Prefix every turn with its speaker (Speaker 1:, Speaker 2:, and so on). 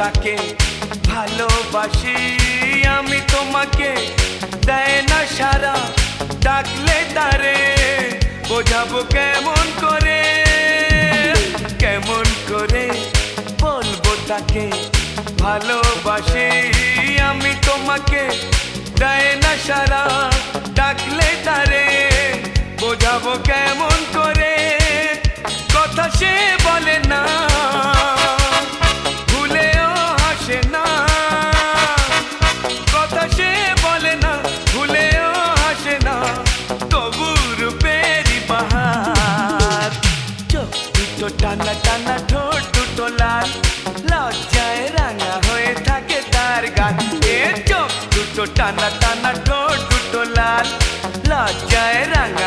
Speaker 1: তাকে ভালোবাসি, আমি তোমাকে দেয় না সারা ডাকলে তারে, বোঝাবো কেমন করে কেমন করে বলব তাকে ভালোবাসি, আমি তোমাকে দেয় না সারা ডাকলে তারে, বোঝাবো কেমন করে দুটো টানা টানা ঠোঁট দুটো লাল। লজ্জায় রাঙা হয়ে থাকে তার গান। এ চোখ দুটো টানা টানা ঠোঁট দুটো লাল। লজ্জায় রাঙা